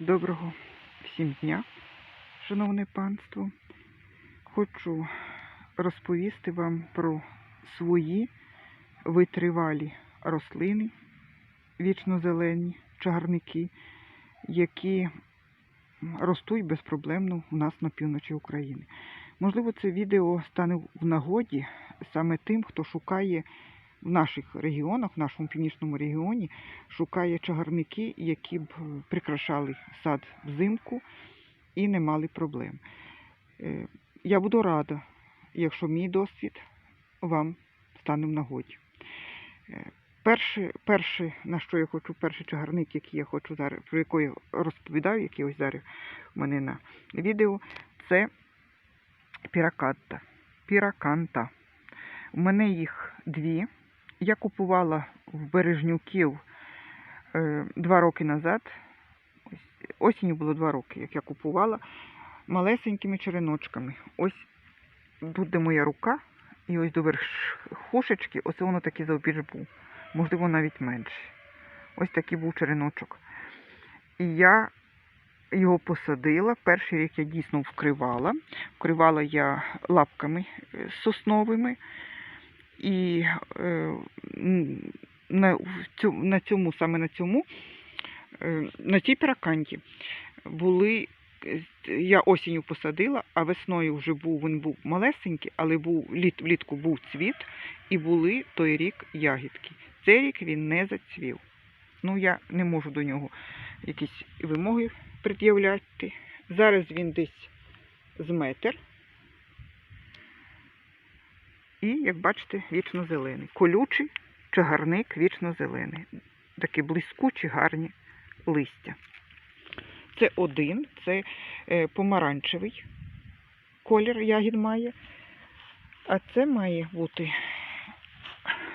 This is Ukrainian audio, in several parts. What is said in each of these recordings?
Доброго всім дня, шановне панство. Хочу розповісти вам про свої витривалі рослини, вічнозелені чагарники, які ростуть безпроблемно у нас на півночі України. Можливо, це відео стане в нагоді саме тим, хто шукає в наших регіонах, в нашому північному регіоні, шукає чагарники, які б прикрашали сад взимку і не мали проблем. Е, Я буду рада, якщо мій досвід вам стане в нагоді. Е, Перше, перше, на що я хочу, перший чагарник, який я хочу зараз, про який я розповідаю, який ось зараз у мене на відео, це піраканта. Піраканта. У мене їх дві. Я купувала в Бережнюків е, два роки назад. Ось, осінню було два роки, як я купувала малесенькими череночками. Ось тут де моя рука, і ось до верхушечки, оце воно таки завбіж був. Можливо, навіть менше. Ось такий був череночок. І я його посадила. Перший рік я дійсно вкривала. Вкривала я лапками е, сосновими. І е, на, цьому, на цьому, саме на цьому, е, на цій піраканті були. Я осінню посадила, а весною вже був він був малесенький, але був літ, влітку був цвіт, і були той рік ягідки. Цей рік він не зацвів. Ну, я не можу до нього якісь вимоги пред'являти. Зараз він десь з метр. І, як бачите, вічно зелений. Колючий чагарник вічно зелений. Такі блискучі, гарні листя. Це один, це е, помаранчевий колір ягід має. А це має бути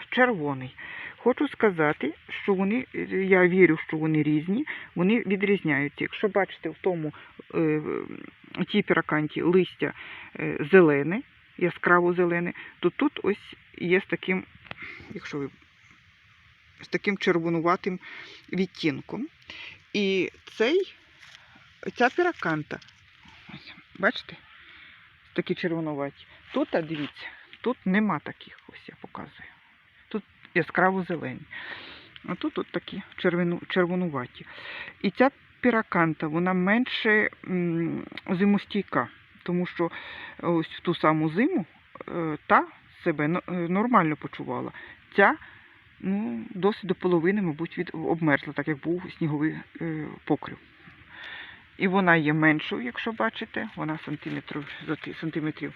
червоний. Хочу сказати, що вони, я вірю, що вони різні, вони відрізняються. Якщо бачите в тому е, тій піраканті листя е, зелене, яскраво зелене, то тут ось є з таким, якщо ви з таким червонуватим відтінком. І цей, ця піраканта, ось, бачите, такі червонуваті. Тут, а дивіться, тут нема таких, ось я показую. Тут яскраво зелені. А тут от такі червону, червонуваті. І ця піраканта, вона менше зимостійка, тому що ось в ту саму зиму е, та себе е, нормально почувала. Ця ну, досить до половини, мабуть, від, обмерзла, так як був сніговий е, покрив. І вона є меншою, якщо бачите, вона сантиметрів, сантиметрів,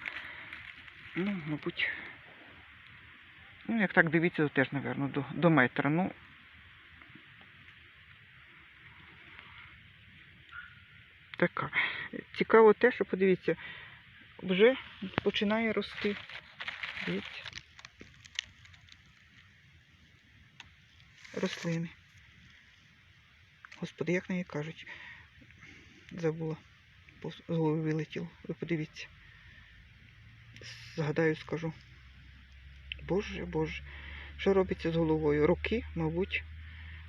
ну, мабуть, ну, як так дивіться, то теж, напевно, до, до метра. Ну, така. Цікаво те, що подивіться, вже починає рости. Дивіться. Рослини. Господи, як неї кажуть. Забула. З голови вилетіло. Ви подивіться. Згадаю, скажу. Боже, Боже. Що робиться з головою? Роки, мабуть,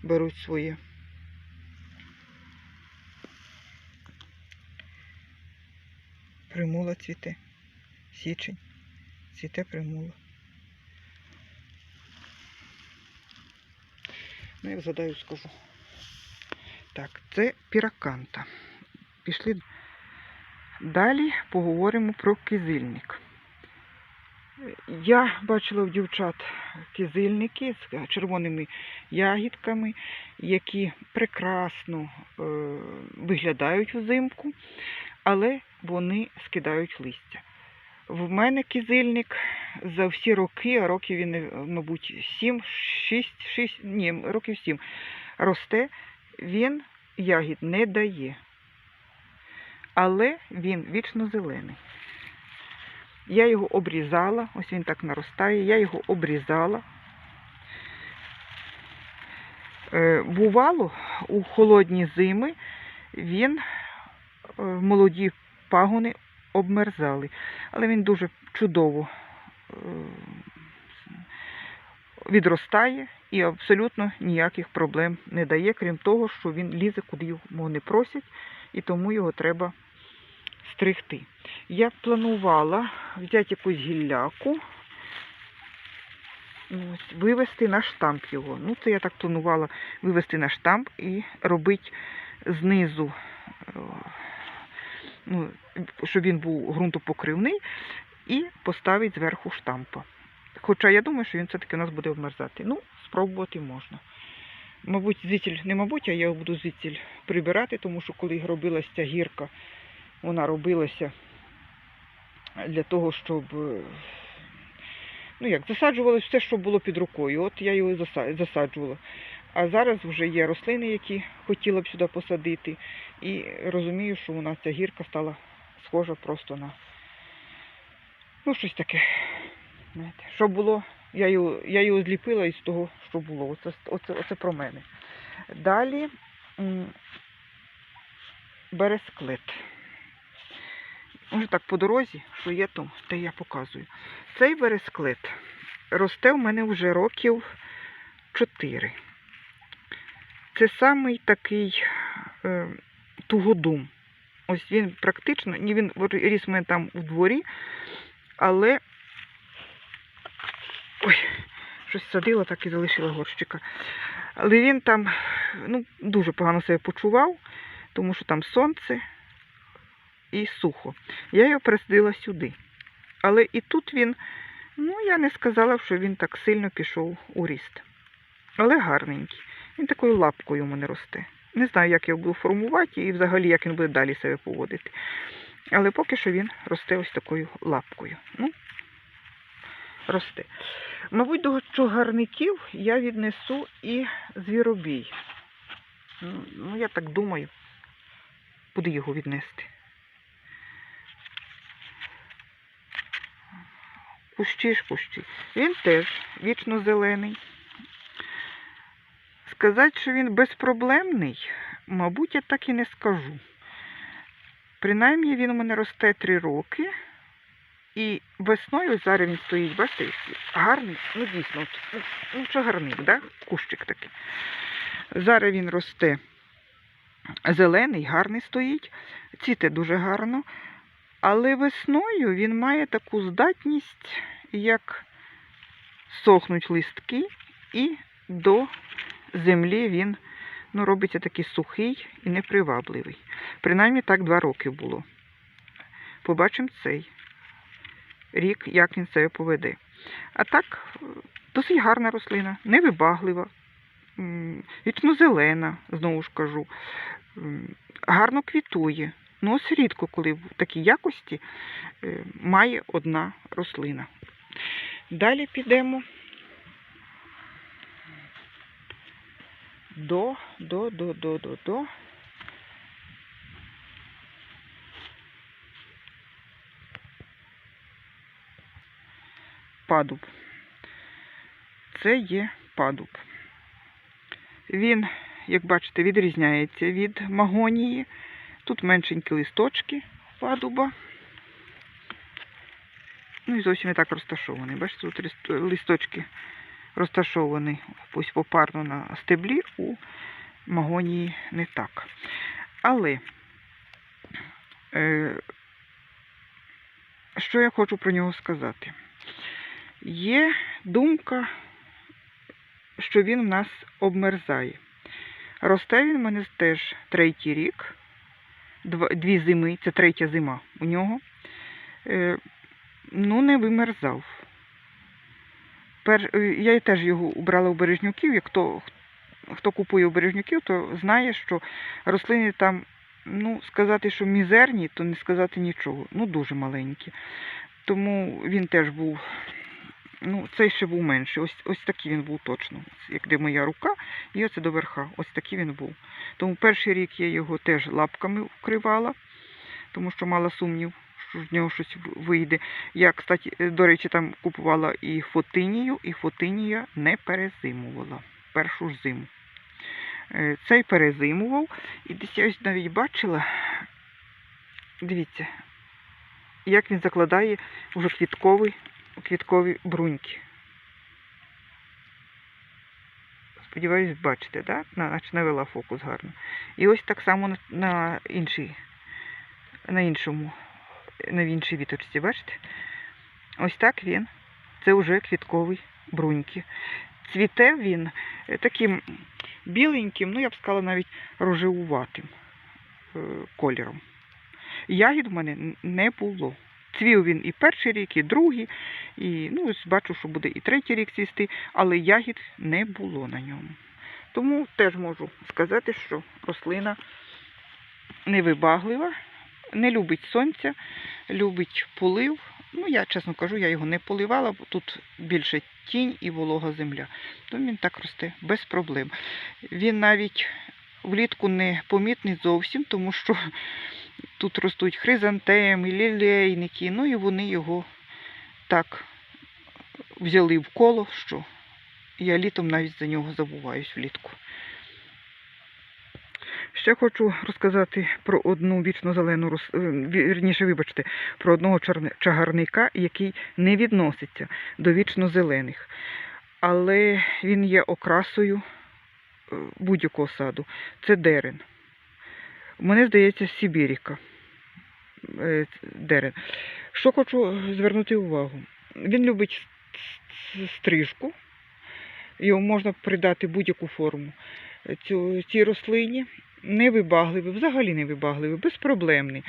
беруть своє. Примула цвіте. Січень. Цвіте примула. Ну, як згадаю, скажу. Так, це піраканта. Пішли. Далі поговоримо про кизильник. Я бачила в дівчат кизильники з червоними ягідками, які прекрасно е, виглядають взимку, але вони скидають листя. В мене кизильник за всі роки, а років він, мабуть, 7, 6, 6, ні, років 7, росте, він ягід не дає. Але він вічно зелений. Я його обрізала, ось він так наростає, я його обрізала. Е, бувало, у холодні зими він, е, молоді пагони обмерзали, але він дуже чудово е, відростає і абсолютно ніяких проблем не дає, крім того, що він лізе, куди його не просять, і тому його треба стригти. Я планувала взяти якусь гілляку, вивести на штамп його. Ну, це я так планувала вивести на штамп і робити знизу, е, ну, щоб він був ґрунтопокривний, і поставити зверху штампа. Хоча я думаю, що він все-таки у нас буде обмерзати. Ну, спробувати можна. Мабуть, звідсіль, не мабуть, а я його буду звідсіль прибирати, тому що коли робилася ця гірка, вона робилася для того, щоб е, ну як, засаджувалось все, що було під рукою. От я його засаджувала. А зараз вже є рослини, які хотіла б сюди посадити. І розумію, що у нас ця гірка стала схожа просто на ну, щось таке. Знаєте, що було, я його, я його зліпила із того, що було. Оце, оце, оце про мене. Далі м, бересклет. Може так по дорозі, що є там, те я показую. Цей бересклет росте в мене вже років 4. Це самий такий е, тугодум. Ось він практично, ні, він ріс мене там у дворі, але ой, щось садила, так і залишила горщика. Але він там ну, дуже погано себе почував, тому що там сонце і сухо. Я його пересадила сюди. Але і тут він, ну я не сказала, що він так сильно пішов у ріст. Але гарненький. Він такою лапкою у мене росте. Не знаю, як його буду формувати і взагалі як він буде далі себе поводити. Але поки що він росте ось такою лапкою. Ну, росте. Мабуть, до чугарників я віднесу і звіробій. Ну, я так думаю, куди його віднести. Кущі ж кущі. Він теж вічно зелений. Сказати, що він безпроблемний, мабуть, я так і не скажу. Принаймні він у мене росте три роки. І весною зараз він стоїть, бачите, гарний, ну дійсно, ну, ну чагарник, да? кущик такий. Зараз він росте зелений, гарний стоїть, цвіте дуже гарно. Але весною він має таку здатність, як сохнуть листки, і до землі він ну, робиться такий сухий і непривабливий. Принаймні так два роки було. Побачимо цей рік, як він себе поведе. А так, досить гарна рослина, невибаглива, вічно зелена, знову ж кажу, гарно квітує. Ну, ось рідко, коли в такій якості е, має одна рослина. Далі підемо до, до, до, до, до, до. Падуб. Це є падуб. Він, як бачите, відрізняється від магонії. Тут меншенькі листочки падуба. Ну і зовсім не так розташований. Бачите, тут лист- листочки розташовані ось попарно на стеблі, у магонії не так. Але е, що я хочу про нього сказати? Є думка, що він в нас обмерзає. Росте він в мене теж третій рік, дві зими, це третя зима у нього. Е, ну, не вимерзав. Пер, е, я теж його убрала у бережнюків. Як хто, хто купує у бережнюків, то знає, що рослини там, ну, сказати, що мізерні, то не сказати нічого. Ну, дуже маленькі. Тому він теж був, ну, цей ще був менший. Ось, ось такий він був точно. Як де моя рука, і оце до верха. Ось такий він був. Тому перший рік я його теж лапками вкривала, тому що мала сумнів, з нього щось вийде. Я, кстати, е, до речі, там купувала і фотинію, і фотинія не перезимувала першу ж зиму. Е, Цей перезимував, і десь я ось навіть бачила, дивіться, як він закладає вже квіткові, квіткові бруньки. Сподіваюсь, бачите, да? На- Наче навела фокус гарно. І ось так само на іншій, на іншому, на іншій віточці, бачите? Ось так він. Це вже квітковий бруньки. Цвіте він е, таким біленьким, ну я б сказала навіть рожевуватим е, кольором. Ягід в мене не було. Цвів він і перший рік, і другий, і ну, ось бачу, що буде і третій рік цвісти, але ягід не було на ньому. Тому теж можу сказати, що рослина невибаглива, не любить сонця, любить полив. Ну, я чесно кажу, я його не поливала, бо тут більше тінь і волога земля. Тому він так росте без проблем. Він навіть влітку не помітний зовсім, тому що тут ростуть хризантеми, лілейники, ну і вони його так взяли в коло, що я літом навіть за нього забуваюсь влітку. Ще хочу розказати про одну вічно зелену рос... е, вірніше, вибачте, про одного чагарника, який не відноситься до вічно зелених. Але він є окрасою е, будь-якого саду. Це дерен. Мене здається, Сибіріка. Е, Дерен. Що хочу звернути увагу? Він любить стрижку. Його можна придати будь-яку форму цій рослині. Невибагливий, взагалі невибагливий, безпроблемний.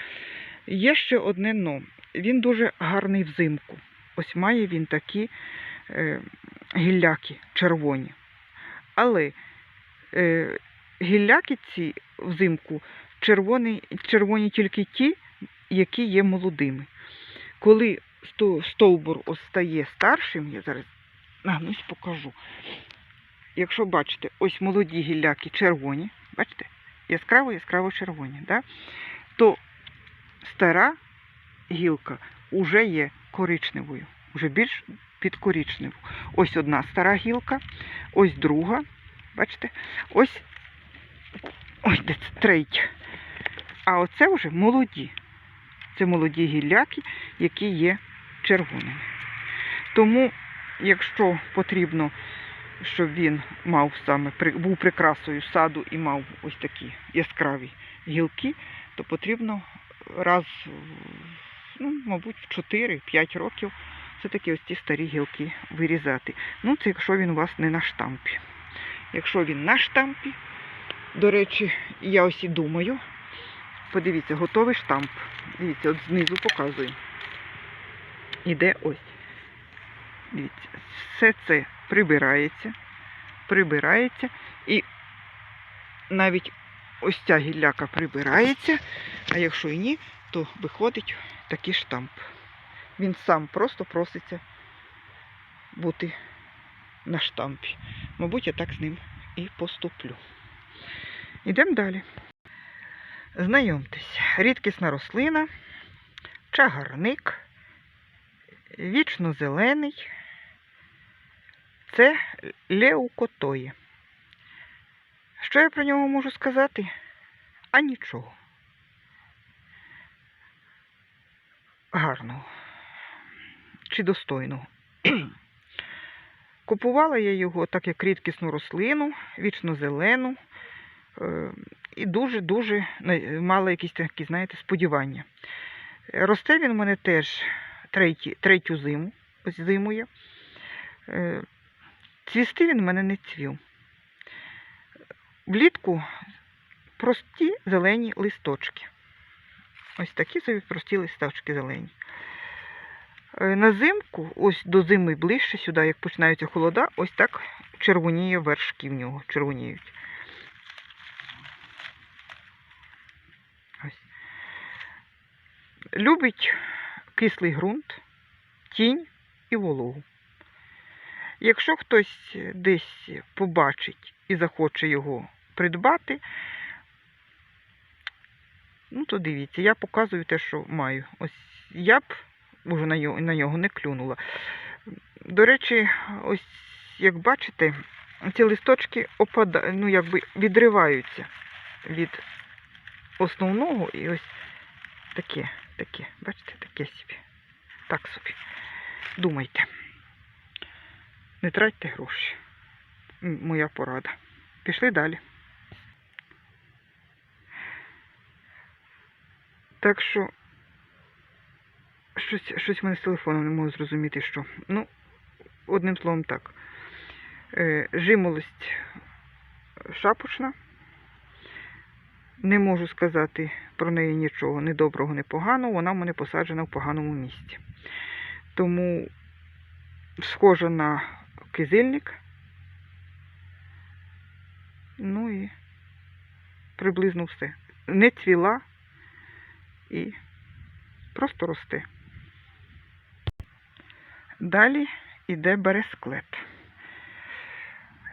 Є ще одне но. Він дуже гарний взимку. Ось має він такі е, гілляки червоні. Але е, гілляки ці взимку червоні, червоні тільки ті, які є молодими. Коли стовбур стає старшим, я зараз нагнусь покажу. Якщо бачите, ось молоді гілляки червоні, бачите, яскраво яскраво червоні, да? то стара гілка вже є коричневою, вже більш підкоричневу. Ось одна стара гілка, ось друга, бачите, ось ось де це третя. А оце вже молоді. Це молоді гілляки, які є червоними. Тому, якщо потрібно, щоб він мав саме був прикрасою саду і мав ось такі яскраві гілки, то потрібно раз, ну, мабуть, в 4-5 років все-таки ось ці старі гілки вирізати. Ну, це якщо він у вас не на штампі. Якщо він на штампі, до речі, я ось і думаю, подивіться, готовий штамп. Дивіться, от знизу показую. Іде ось. Дивіться, все це прибирається, прибирається і навіть ось ця гілляка прибирається, а якщо і ні, то виходить такий штамп. Він сам просто проситься бути на штампі. Мабуть, я так з ним і поступлю. Йдемо далі. Знайомтесь, рідкісна рослина, чагарник, вічно зелений. Це леукотої. Що я про нього можу сказати? А нічого. Гарного. Чи достойного. Купувала я його так як рідкісну рослину, вічно зелену. е, І дуже-дуже мала якісь такі, знаєте, сподівання. Росте він у мене теж третю зиму, ось зимує. Цвісти він в мене не цвів. Влітку прості зелені листочки. Ось такі собі прості листочки зелені. Е, На зимку, ось до зими ближче сюди, як починаються холода, ось так червоніє вершки в нього, червоніють. Ось. Любить кислий ґрунт, тінь і вологу. Якщо хтось десь побачить і захоче його придбати, ну то дивіться, я показую те, що маю. Ось я б уже на нього, не клюнула. До речі, ось як бачите, ці листочки опада, ну, якби відриваються від основного і ось таке, таке, бачите, таке собі. Так собі. Думайте. Не тратьте гроші. моя порада. Пішли далі. Так що щось, щось в мене з телефоном не можу зрозуміти, що. Ну, одним словом так. Е, жимолость шапочна. Не можу сказати про неї нічого, ні доброго, ні поганого. Вона в мене посаджена в поганому місці. Тому схожа на кизильник. Ну і приблизно все. Не цвіла і просто росте. Далі йде бересклет.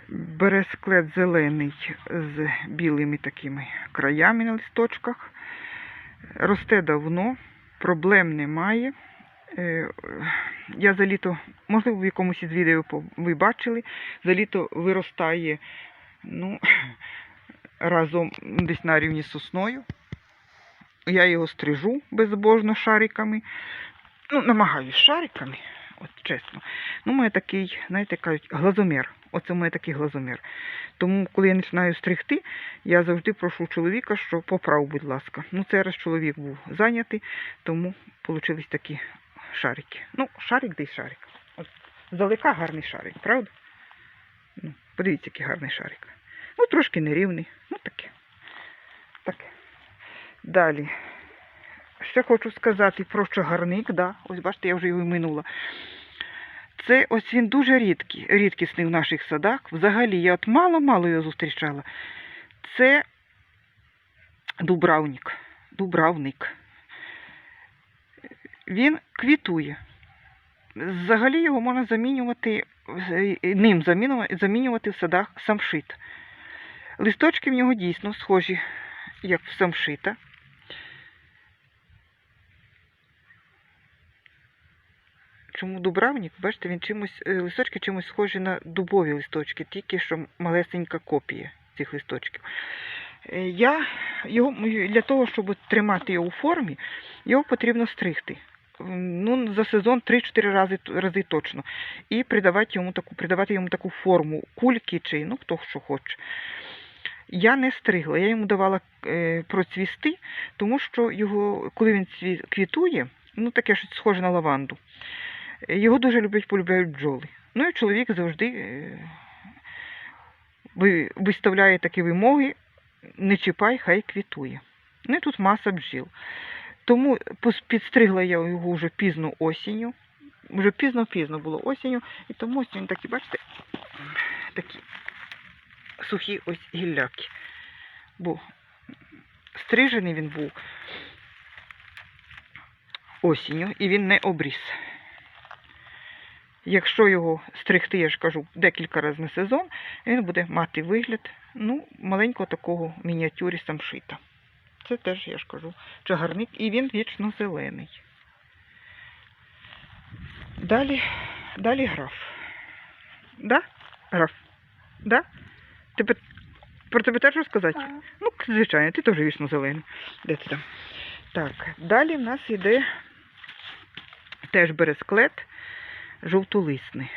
Бересклет зелений з білими такими краями на листочках. Росте давно, проблем немає. Е, Я за літо, можливо, в якомусь із відео ви бачили, за літо виростає ну, разом десь на рівні з сосною. Я його стрижу безбожно шариками. Ну, намагаюсь шариками, от чесно. Ну, у такий, знаєте, кажуть, глазомір. Оце мене такий глазомір. Тому, коли я починаю стригти, я завжди прошу чоловіка, що поправ, будь ласка. Ну, це раз чоловік був зайнятий, тому получились такі шарики. Ну, шарик десь шарик. От гарний шарик, правда? Ну, подивіться, який гарний шарик. Ну, трошки нерівний. Ну, таке. Таке. Далі. Ще хочу сказати про чагарник, да. Ось бачите, я вже його минула. Це ось він дуже рідкий, рідкісний в наших садах. Взагалі, я от мало-мало його зустрічала. Це дубравник. Дубравник. Він квітує. Взагалі його можна замінювати, ним замінювати, замінювати в садах самшит. Листочки в нього дійсно схожі, як в самшита. Чому дубравник? Бачите, він чимось, е, листочки чимось схожі на дубові листочки, тільки що малесенька копія цих листочків. Е, Я його для того, щоб тримати його у формі, його потрібно стригти. Ну, за сезон 3-4 рази, рази точно. І придавати йому таку, придавати йому таку форму кульки чи ну хто що хоче. Я не стригла, я йому давала е, процвісти, тому що його, коли він квітує, ну таке щось схоже на лаванду. Його дуже люблять, полюбляють бджоли. Ну і чоловік завжди е, виставляє такі вимоги, не чіпай, хай квітує. Ну і тут маса бджіл. Тому підстригла я його вже пізно осінню. Вже пізно-пізно було осінню, і тому ось він такі, бачите, такі сухі ось гілляки. Бо стрижений він був осінню, і він не обріс. Якщо його стригти, я ж кажу, декілька разів на сезон, він буде мати вигляд ну, маленького такого мініатюрі самшита. Це теж, я ж кажу, чагарник, і він вічно зелений. Далі, далі граф. Да? Граф? Да? Тебе, про тебе теж розказати? Так. Ну, звичайно, ти теж вічно зелений. Де ти там? Так, далі в нас йде теж бересклет жовтолисний.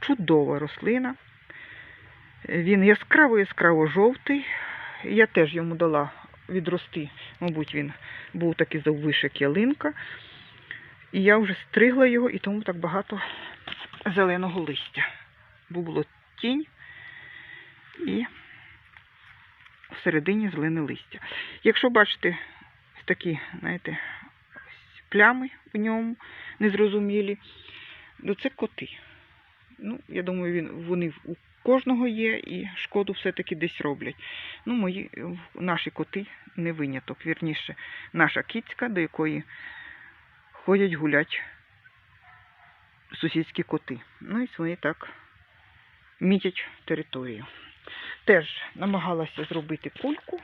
Чудова рослина. Він яскраво-яскраво жовтий. Я теж йому дала відрости. Мабуть, він був такий заввишек ялинка. І я вже стригла його, і тому так багато зеленого листя. Бо було тінь і всередині зелене листя. Якщо бачите ось такі, знаєте, ось плями в ньому незрозумілі, то це коти. Ну, я думаю, він, вони кожного є і шкоду все-таки десь роблять. Ну, мої, наші коти не виняток. Вірніше, наша кіцька, до якої ходять гулять сусідські коти. Ну і вони так мітять територію. Теж намагалася зробити кульку.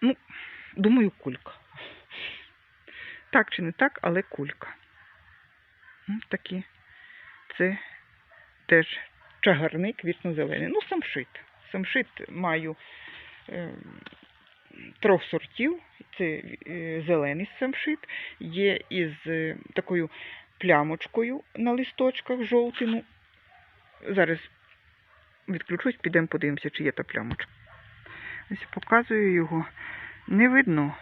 Ну, думаю, кулька. Так чи не так, але кулька. Ну, такі. Це теж чагарник вічно-зелений. Ну, самшит. Самшит маю е, трьох сортів. Це е, зелений самшит, є із е, такою плямочкою на листочках жовтину. Зараз відключусь, підемо подивимося, чи є та плямочка. Ось показую його. Не видно.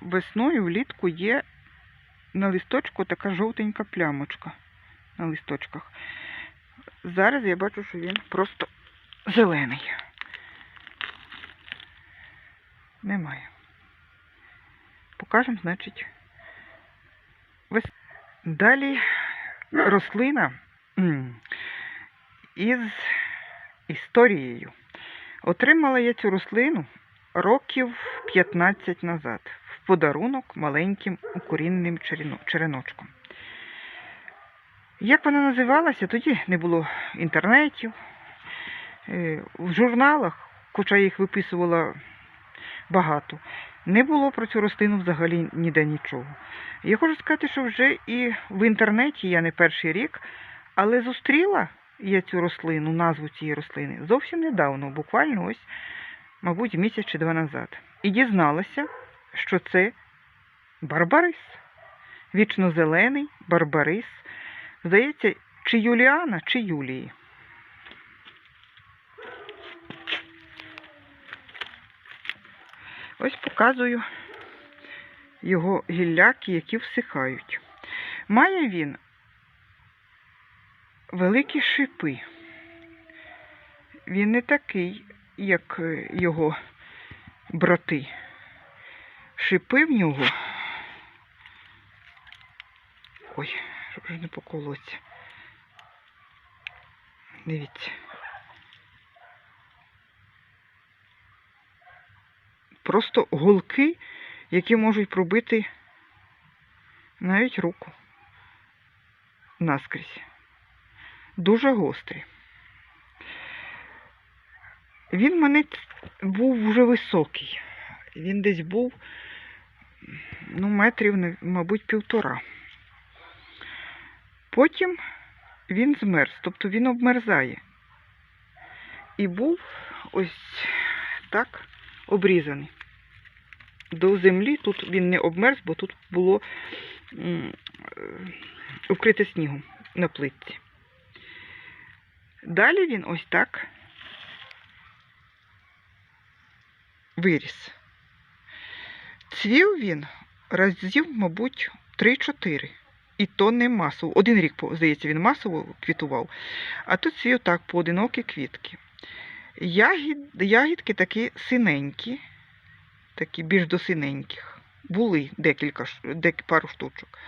Весною влітку є на листочку така жовтенька плямочка на листочках. Зараз я бачу, що він просто зелений. Немає. Покажемо, значить. Далі рослина із історією. Отримала я цю рослину років 15 назад в подарунок маленьким укоріненим черено- череночком. Як вона називалася, тоді не було інтернетів, е, в журналах, хоча я їх виписувала багато, не було про цю рослину взагалі ніде нічого. Я хочу сказати, що вже і в інтернеті я не перший рік, але зустріла я цю рослину, назву цієї рослини зовсім недавно, буквально ось, мабуть, місяць чи два назад. І дізналася, що це барбарис. Вічно-зелений барбарис. Здається, чи Юліана, чи Юлії. Ось показую його гілляки, які всихають. Має він великі шипи. Він не такий, як його брати. Шипи в нього. Ой, щоб вже не поколоться. Дивіться. Просто голки, які можуть пробити навіть руку наскрізь. Дуже гострі. Він мене був вже високий. Він десь був, ну, метрів, мабуть, півтора. Потім він змерз, тобто він обмерзає. І був ось так обрізаний. До землі тут він не обмерз, бо тут було е, укрите снігом на плитці. Далі він ось так виріс. Цвів він разів, мабуть, 3-4. І то не масово. Один рік, здається, він масово квітував, а тут цвів так поодинокі квітки. Ягід, ягідки такі синенькі, такі більш до синеньких. Були декілька дек, пару штучок.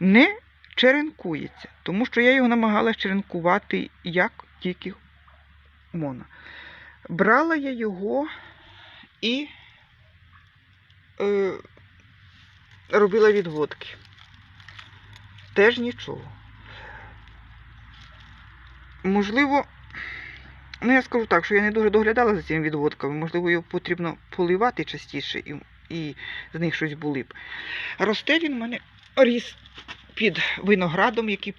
Не черенкується, тому що я його намагалась черенкувати як тільки мона. Брала я його і е, робила відводки. Теж нічого. Можливо, ну я скажу так, що я не дуже доглядала за цими відводками. Можливо, його потрібно поливати частіше і, і з них щось були б. Росте він в мене ріс під виноградом, який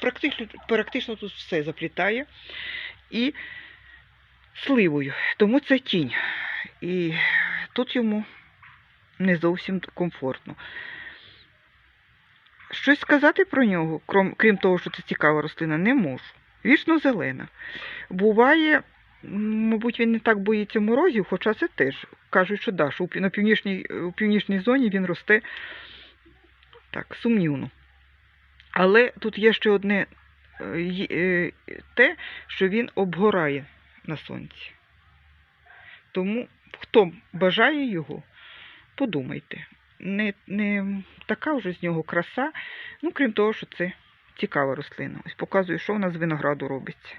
практично, практично тут все заплітає. І сливою. Тому це тінь. І тут йому не зовсім комфортно. Щось сказати про нього, крім, крім того, що це цікава рослина, не можу. Вічно зелена. Буває, мабуть, він не так боїться морозів, хоча це теж. Кажуть, що да, що на північній, у північній зоні він росте так, сумнівно. Але тут є ще одне е, е, те, що він обгорає на сонці. Тому, хто бажає його, подумайте. Не, не така вже з нього краса, ну, крім того, що це цікава рослина. Ось показую, що в нас з винограду робиться.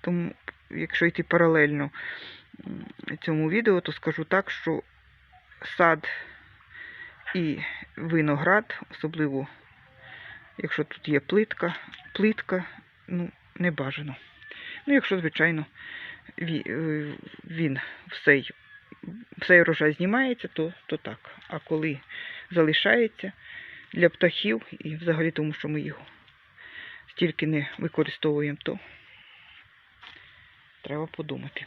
Тому, якщо йти паралельно цьому відео, то скажу так, що сад і виноград, особливо, якщо тут є плитка, плитка, ну, не бажано. Ну, якщо, звичайно, е, він всей, всей урожай знімається, то, то так. А коли залишається для птахів і взагалі тому, що ми його стільки не використовуємо, то треба подумати.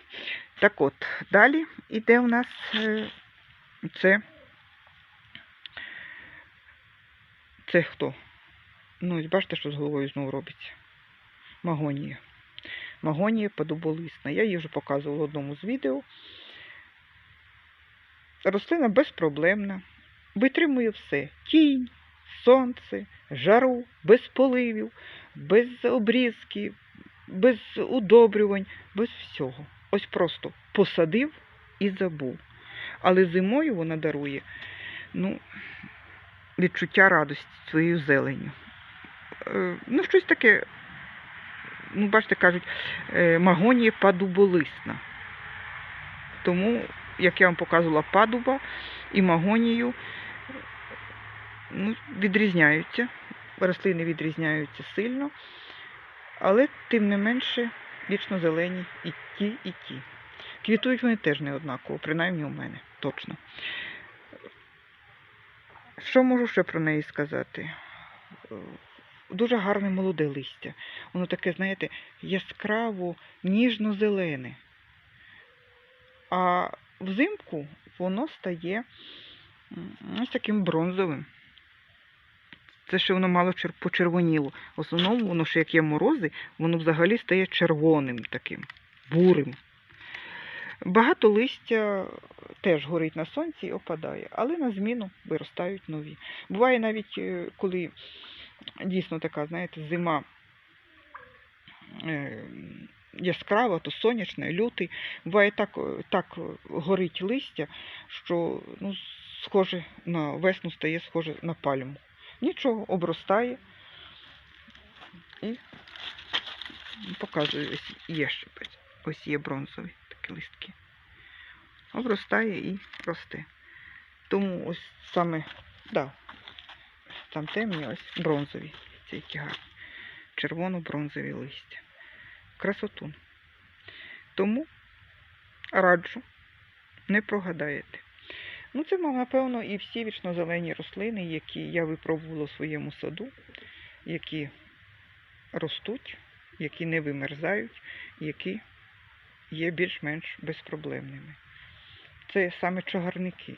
Так от, далі іде у нас е, це Це хто? Ну, ось бачите, що з головою знову робиться. Магонія. Магонія подоболисна. Я її вже показувала в одному з відео. Рослина безпроблемна, витримує все. Тінь, сонце, жару, без поливів, без обрізки, без удобрювань, без всього. Ось просто посадив і забув. Але зимою вона дарує ну, відчуття радості своєю зеленню. Е, Ну, щось таке, ну, бачите, кажуть, е, магонія падуболисна. Тому, як я вам показувала падуба і магонію, ну, відрізняються. Рослини відрізняються сильно, але тим не менше вічно зелені і ті, і ті. Квітують вони теж не однаково, принаймні у мене, точно. Що можу ще про неї сказати? Дуже гарне молоде листя. Воно таке, знаєте, яскраво ніжно-зелене. А взимку воно стає ось таким бронзовим. Це ще воно мало почервоніло. В основному воно ще як є морози, воно взагалі стає червоним таким, бурим. Багато листя теж горить на сонці і опадає, але на зміну виростають нові. Буває навіть, е, коли дійсно така, знаєте, зима е, яскрава, то сонячна, лютий. Буває так, е, так горить листя, що ну, схоже на весну стає схоже на пальму. Нічого, обростає і показую, ось є ще ось- ось є бронзові такі листки. Обростає і росте. Тому ось саме, да, там темні, ось бронзові, ці які гарні. Червоно-бронзові листя. Красотун. Тому раджу, не прогадаєте. Ну, це, напевно, і всі вічнозелені рослини, які я випробувала в своєму саду, які ростуть, які не вимерзають, які є більш-менш безпроблемними. Це саме чагарники.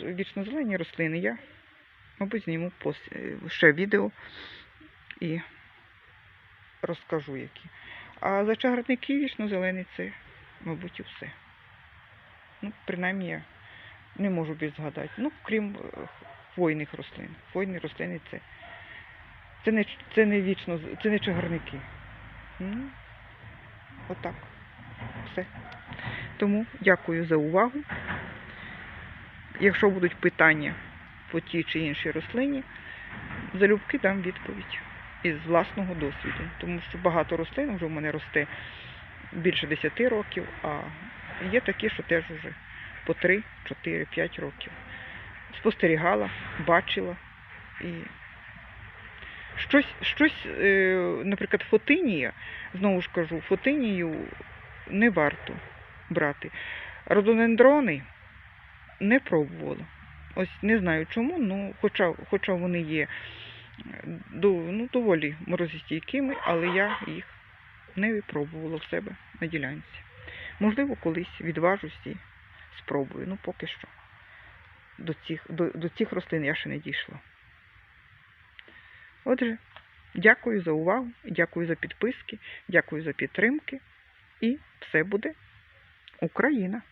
Вічнозелені рослини я, мабуть, зніму е, ще відео і розкажу які. А за чагарники вічнозелені це, мабуть, і все. Ну, принаймні я не можу більш згадати. Ну, крім е, хвойних рослин. Хвойні рослини це, це, не, це не вічно, це не чагарники. Ну, отак. Все. Тому дякую за увагу. Якщо будуть питання по тій чи іншій рослині, залюбки дам відповідь із власного досвіду. Тому що багато рослин вже в мене росте більше 10 років, а є такі, що теж вже по 3, 4, 5 років. Спостерігала, бачила і щось, щось е, наприклад, фотинія, знову ж кажу, фотинію не варто брати. Рододендрони не пробувала. Ось не знаю чому, ну, хоча, хоча вони є ну, доволі морозостійкими, але я їх не випробувала в себе на ділянці. Можливо, колись відважусь і спробую. Ну, поки що. До цих, до, до цих рослин я ще не дійшла. Отже, дякую за увагу, дякую за підписки, дякую за підтримки. І все буде Україна!